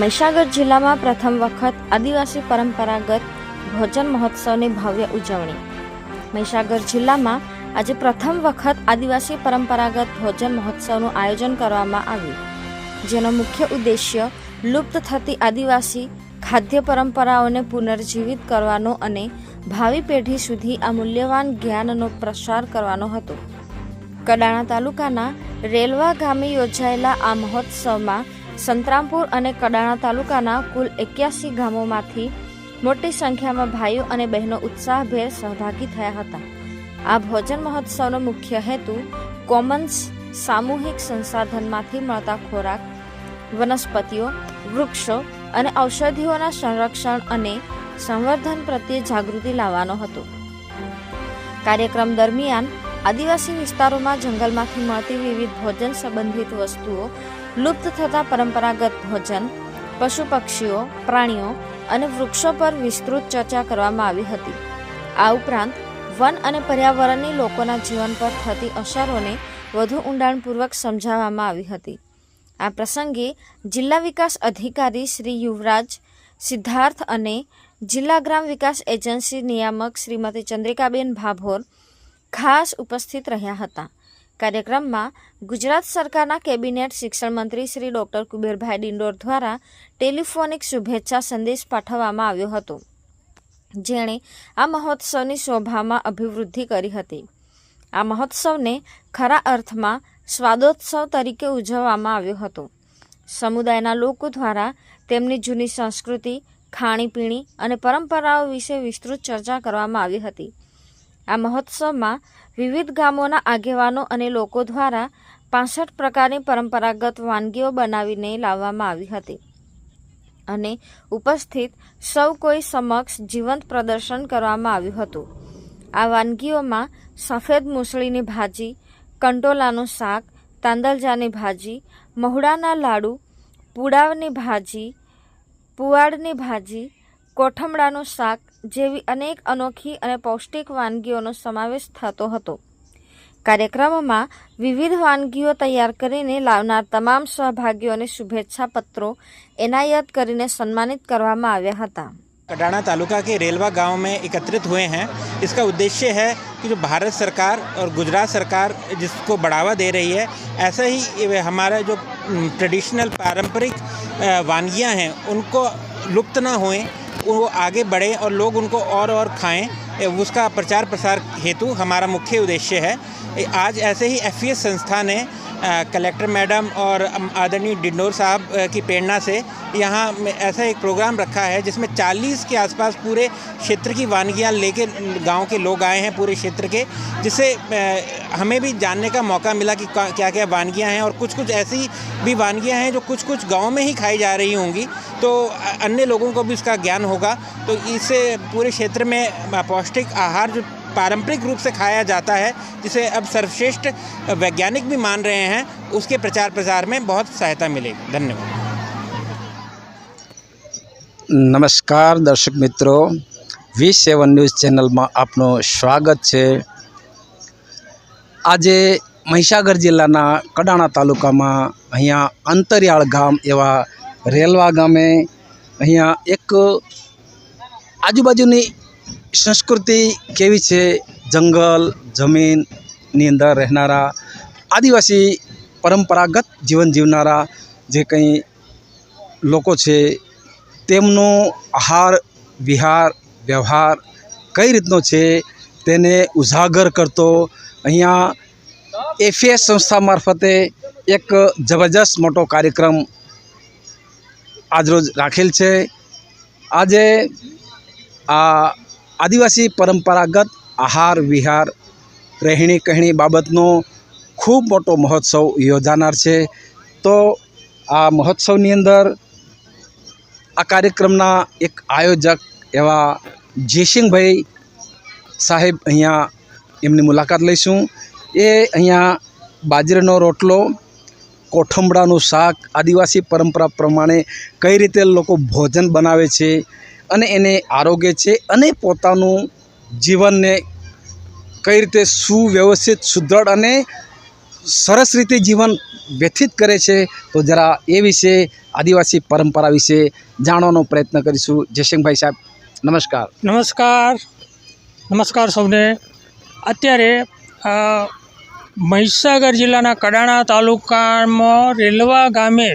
મહીસાગર જિલ્લામાં પ્રથમ વખત આદિવાસી પરંપરાગત ભોજન મહોત્સવની ભવ્ય ઉજવણી. મહીસાગર જિલ્લામાં આજે પ્રથમ વખત આદિવાસી પરંપરાગત ભોજન મહોત્સવનું આયોજન કરવામાં આવ્યું. જેનો મુખ્ય ઉદ્દેશ્ય લુપ્ત થતી આદિવાસી ખાદ્ય પરંપરાઓને પુનર્જીવિત કરવાનો અને ભાવિ પેઢી સુધી આ મૂલ્યવાન જ્ઞાનનો પ્રસાર કરવાનો હતો. કડાણા તાલુકાના રેલવા ગામે યોજાયેલા આ મહોત્સવમાં સંતરામપુર અને કડાણા તાલુકાના કુલ એક્યાસી ગામોમાંથી મોટી સંખ્યામાં ભાઈઓ અને બહેનો ઉત્સાહભેર સહભાગી થયા હતા. આ ભોજન મહોત્સવનો મુખ્ય હેતુ કોમન્સ સામૂહિક સંસાધનમાંથી મળતા ખોરાક, વનસ્પતિઓ, વૃક્ષો અને ઔષધિઓના સંરક્ષણ અને સંવર્ધન પ્રત્યે જાગૃતિ લાવવાનો હતો. કાર્યક્રમ દરમિયાન આદિવાસી વિસ્તારોમાં જંગલમાંથી મળતી વિવિધ ભોજન સંબંધિત વસ્તુઓ લુપ્ત થતા પરંપરાગત ભોજન, પશુ પક્ષીઓ, પ્રાણીઓ અને વૃક્ષો પર વિસ્તૃત ચર્ચા કરવામાં આવી હતી. આ ઉપરાંત, વન અને પર્યાવરણની લોકોના જીવન પર થતી અસરોને વધુ ઊંડાણપૂર્વક સમજાવવામાં આવી હતી. આ પ્રસંગે જિલ્લા વિકાસ અધિકારી શ્રી યુવરાજ સિદ્ધાર્થ અને જિલ્લા ગ્રામ વિકાસ એજન્સી નિયામક શ્રીમતી ચંદ્રિકાબેન ભાભોર ખાસ ઉપસ્થિત રહ્યા હતા. કાર્યક્રમમાં ગુજરાત સરકારના કેબિનેટ શિક્ષણ મંત્રી શ્રી ડોક્ટર કુબેરભાઈ ડિંડોર દ્વારા ટેલિફોનિક શુભેચ્છા સંદેશ પાઠવવામાં આવ્યો હતો. જેણે આ મહોત્સવની શોભામાં અભિવૃદ્ધિ કરી હતી. આ મહોત્સવને ખરા અર્થમાં સ્વાદોત્સવ તરીકે ઉજવવામાં આવ્યો હતો. સમુદાયના લોકો દ્વારા તેમની જૂની સંસ્કૃતિ, ખાણીપીણી અને પરંપરાઓ વિશે વિસ્તૃત ચર્ચા કરવામાં આવી હતી. આ મહોત્સવમાં વિવિધ ગામોના આગેવાનો અને લોકો દ્વારા પાસઠ પ્રકારની પરંપરાગત વાનગીઓ બનાવીને લાવવામાં આવી હતી. અને ઉપસ્થિત સૌ કોઈ સમક્ષ જીવંત પ્રદર્શન કરવામાં આવ્યું હતું. આ વાનગીઓમાં સફેદ મૂસળીની ભાજી કંટોલાનું શાક, તાંદલજાની ભાજી, મહુડાના લાડુ, પુડાવની ભાજી પુવાડની ભાજી કોઠમડાનું શાક જેવી અનેક અનોખી અને પૌષ્ટિક વાનગીઓનો સમાવેશ થતો હતો કાર્યક્રમમાં વિવિધ વાનગીઓ તૈયાર કરીને લાવનાર તમામ સહભાગીઓને શુભેચ્છા પત્રો એનાયત કરીને સન્માનિત કરવામાં આવ્યા હતા कडाना तालुका के रेलवा गांव में एकत्रित हुए हैं इसका उद्देश्य है कि जो भारत सरकार और गुजरात सरकार जिसको बढ़ावा दे रही है ऐसा ही ये हमारा जो ट्रेडिशनल पारंपरिक अ, वानगियां हैं उनको लुप्त ना होएं वो आगे बढ़ें और लोग उनको और और खाएं ए, उसका प्रचार प्रसार हेतु हमारा मुख्य उद्देश्य है ए, आज ऐसे ही एफ संस्था ने अ, कलेक्टर मैडम और आदरणीय डिंडोर साहब की प्रेरणा से यहाँ ऐसा एक प्रोग्राम रखा है जिसमें 40 के आसपास पूरे क्षेत्र की वानगियाँ लेके गाँव के लोग आए हैं पूरे क्षेत्र के, जिससे हमें भी जानने का मौका मिला कि क्या क्या वानगियाँ हैं और कुछ कुछ ऐसी भी वानगियाँ हैं जो कुछ कुछ गाँव में ही खाई जा रही होंगी। तो अन्य लोगों को भी उसका ज्ञान होगा। तो इससे पूरे क्षेत्र में पौष्टिक आहार जो पारंपरिक रूप से खाया जाता है जिसे अब सर्वश्रेष्ठ वैज्ञानिक भी मान रहे हैं उसके प्रचार प्रसार में बहुत सहायता मिलेगी धन्यवाद નમસ્કાર દર્શક મિત્રો વી સેવન ન્યૂઝ ચેનલમાં આપનું સ્વાગત છે આજે મહીસાગર જિલ્લાના કડાણા તાલુકામાં અહીંયા અંતરિયાળ ગામ એવા રેલવા ગામે અહીંયા એક આજુબાજુની સંસ્કૃતિ કેવી છે? જંગલ જમીનની અંદર રહેનારા, આદિવાસી પરંપરાગત જીવન જીવનારા જે કંઈ લોકો છે, તેમનો આહાર, વિહાર, વ્યવહાર કઈ રીતનો છે તેને ઉજાગર કરતો, અહીંયા એફીએસ સંસ્થા મારફતે એક જબરજસ્ત મોટો કાર્યક્રમ આજરોજ રાખેલ છે. આજે આ આદિવાસી પરંપરાગત આહાર, વિહાર, રહેણી કહેણી બાબતનો ખૂબ મોટો મહોત્સવ યોજાનાર છે. તો આ મહોત્સવની અંદર આ કાર્યક્રમના એક આયોજક એવા જયસિંહભાઈ સાહેબ અહીંયા એમની મુલાકાત લઈશું. એ અહીંયા બાજરીનો રોટલો કોઠંબડાનું શાક, આદિવાસી પરંપરા પ્રમાણે કઈ રીતે લોકો ભોજન બનાવે છે અને એને આરોગ્ય છે અને પોતાનું જીવનને કઈ રીતે સુવ્યવસ્થિત, સુદ્રઢ અને સરસ રીતે જીવન વ્યથિત કરે છે, તો જરા એ વિશે, આદિવાસી પરંપરા વિશે જાણવાનો પ્રયત્ન કરીશું. જયસિંહભાઈ સાહેબ, નમસ્કાર. નમસ્કાર. નમસ્કાર સૌને. અત્યારે મહીસાગર જિલ્લાના કડાણા તાલુકામાં રેલવા ગામે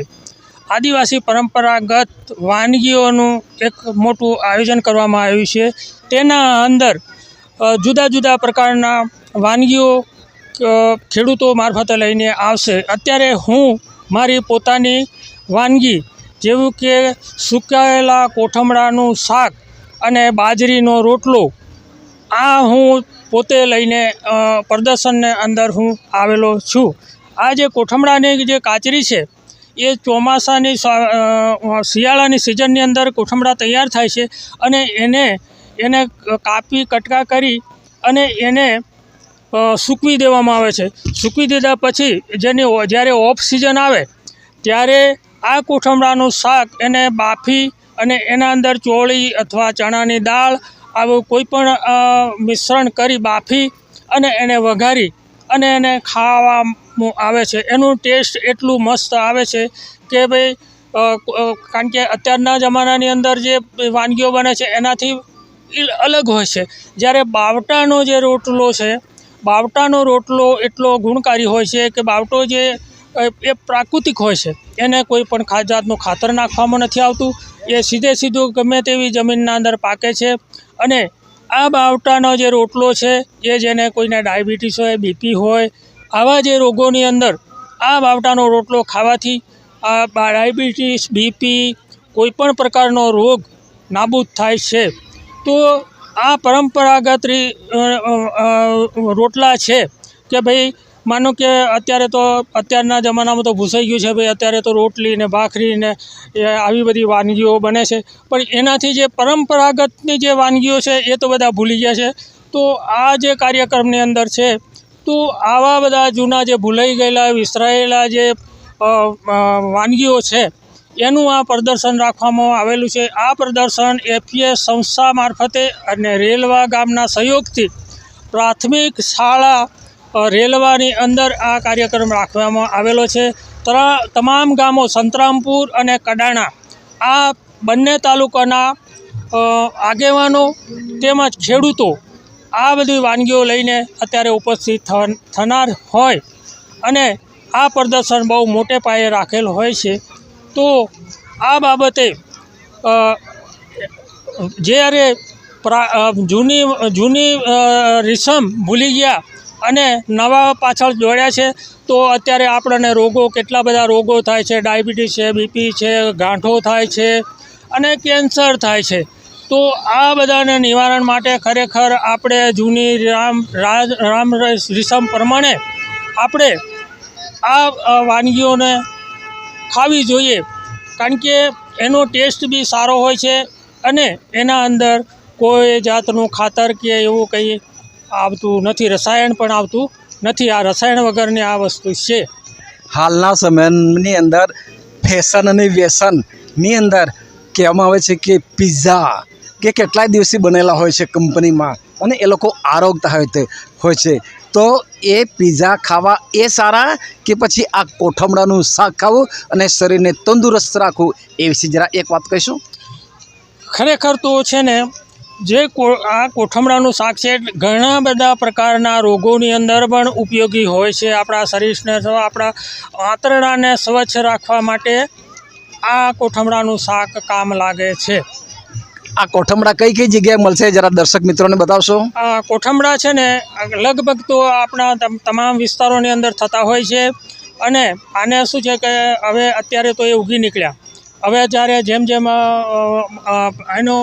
આદિવાસી પરંપરાગત વાનગીઓનું એક મોટું આયોજન કરવામાં આવ્યું છે. તેના અંદર જુદા જુદા પ્રકારના વાનગીઓ ખેડૂતો મારફતે લઈને આવશે. અત્યારે હું મારી પોતાની વાનગી જેવું કે સુકાયેલા કોઠમડાનું શાક અને બાજરીનો રોટલો, આ હું પોતે લઈને પ્રદર્શનને અંદર હું આવેલો છું. આ જે કોઠમડાની જે કાચરી છે એ ચોમાસાની શિયાળાની સિઝનની અંદર કોઠમડા તૈયાર થાય છે અને એને એને કાપી, કટકા કરી અને એને સૂકવી દેવામાં આવે છે. સૂકવી દીધા પછી જેની જ્યારે ઓફ સિઝન આવે ત્યારે આ કોઠમડાનું શાક એને બાફી અને એના અંદર ચોળી અથવા ચણાની દાળ આવું કોઈપણ મિશ્રણ કરી બાફી અને એને વઘારી અને એને ખાવામાં આવે છે. એનું ટેસ્ટ એટલું મસ્ત આવે છે કે ભાઈ કારણ કે અત્યારના જમાનાની અંદર જે વાનગીઓ બને છે એનાથી અલગ હોય છે. જ્યારે બાવટાનો જે રોટલો છે, બાવટાનો રોટલો એટલો ગુણકારી હોય છે કે બાવટો જે એ પ્રાકૃતિક હોય છે. એને કોઈ પણ જાતનું ખાતર નાખવામાં નથી આવતું. એ સીધે સીધું ગમે તેવી જમીનના અંદર પાકે છે અને આ બાવટાનો જે રોટલો છે, એ જેને કોઈને ડાયાબિટીસ હોય, બીપી હોય, આવા જે રોગોની અંદર આ બાવટાનો રોટલો ખાવાથી આ ડાયાબિટીસ, બીપી કોઈપણ પ્રકારનો રોગ નાબૂદ થાય છે. તો આ પરંપરાગત રોટલા છે કે ભાઈ માનો કે અત્યારે તો અત્યારના જમાનામાં તો ભૂસાઈ ગયું છે ભાઈ, અત્યારે તો રોટલી ને ભાખરી ને આવી બધી વાનગીઓ બને છે. પણ એનાથી જે પરંપરાગતની જે વાનગીઓ છે એ તો બધા ભૂલી ગયા છે. તો આ જે કાર્યક્રમની અંદર છે, તો આવા બધા જૂના જે ભૂલાઈ ગયેલા, વિસરાયેલા જે વાનગીઓ છે, એનું આ પ્રદર્શન રાખવામાં આવેલું છે. આ પ્રદર્શન એફીએસ સંસ્થા મારફતે અને રેલવા ગામના સહયોગથી પ્રાથમિક શાળા રેલવાની અંદર આ કાર્યક્રમ રાખવામાં આવેલો છે. તમામ ગામો સંતરામપુર અને કડાણા, આ બંને તાલુકાના આગેવાનો તેમજ ખેડૂતો આ બધી વાનગીઓ લઈને અત્યારે ઉપસ્થિત થન- થનાર હોય અને આ પ્રદર્શન બહુ મોટે પાયે રાખેલ હોય છે. તો આ બાબતે જ્યારે જૂની જૂની રીસમ ભૂલી ગયા અને નવા પાછળ જોડ્યા છે, તો અત્યારે આપણને રોગો, કેટલા બધા રોગો થાય છે, ડાયાબિટીસ છે, બીપી છે, ગાંઠો થાય છે અને કેન્સર થાય છે. તો આ બધાને નિવારણ માટે ખરેખર આપણે જૂની રામ રામ રીસમ પ્રમાણે આપણે આ વાનગીઓને ખાવી જોઈએ. કારણ કે એનો ટેસ્ટ બી સારો હોય છે અને એના અંદર કોઈ જાતનું ખાતર કે એવું કંઈ આવતું નથી રસાયણ પણ આવતું નથી. આ રસાયણ વગરની આ વસ્તુ છે. હાલના સમયની અંદર ફેશન અને વ્યસનની અંદર કહેવામાં આવે છે કે પિઝા કે કેટલાય દિવસે બનેલા હોય છે કંપનીમાં અને એ લોકો આરોગતા હોય તે હોય છે. તો એ પીઝા ખાવા એ સારા કે પછી આ કોઠમડાનું શાક ખાવું અને શરીરને તંદુરસ્ત રાખવું એ વિશે જરા એક વાત કહીશું? ખરેખર તો છે ને જે કો આ કોઠમડાનું શાક છે ઘણા બધા પ્રકારના રોગોની અંદર પણ ઉપયોગી હોય છે આપણા શરીરને આપણા આંતરડાને સ્વચ્છ રાખવા માટે આ કોઠમડાનું શાક કામ લાગે છે. આ કોઠમડા કઈ કઈ જગ્યાએ મળશે જરા દર્શક મિત્રોને બતાવશો? આ કોઠમડા છે ને લગભગ તો આપણા તમ- તમામ વિસ્તારોની અંદર થતા હોય છે અને આને શું છે કે હવે અત્યારે તો એ ઉગી નીકળ્યા. હવે જ્યારે જેમ જેમ એનો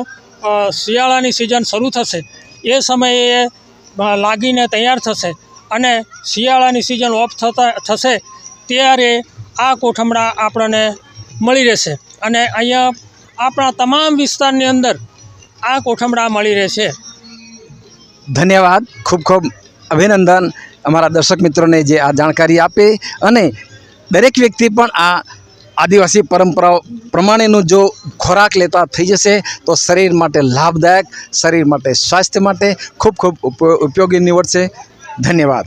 શિયાળાની સિઝન શરૂ થશે. એ સમયે લાગીને તૈયાર થશે અને શિયાળાની સિઝન ઓફ થતા, થશે ત્યારે આ કોઠમડા આપણને મળી રહેશે. અને અહીંયા આપણા તમામ વિસ્તારની અંદર આ કોઠમડા મળી રહેશે. ધન્યવાદ. ખૂબ ખૂબ અભિનંદન અમારા દર્શક મિત્રોને જે આ જાણકારી આપે અને દરેક વ્યક્તિ પણ આ આદિવાસી પરંપરાઓ પ્રમાણેનો જો ખોરાક લેતા થઈ જશે, તો શરીર માટે લાભદાયક, શરીર માટે સ્વાસ્થ્ય માટે ખૂબ ખૂબ ઉપ- ઉપયોગી નીવડશે. ધન્યવાદ.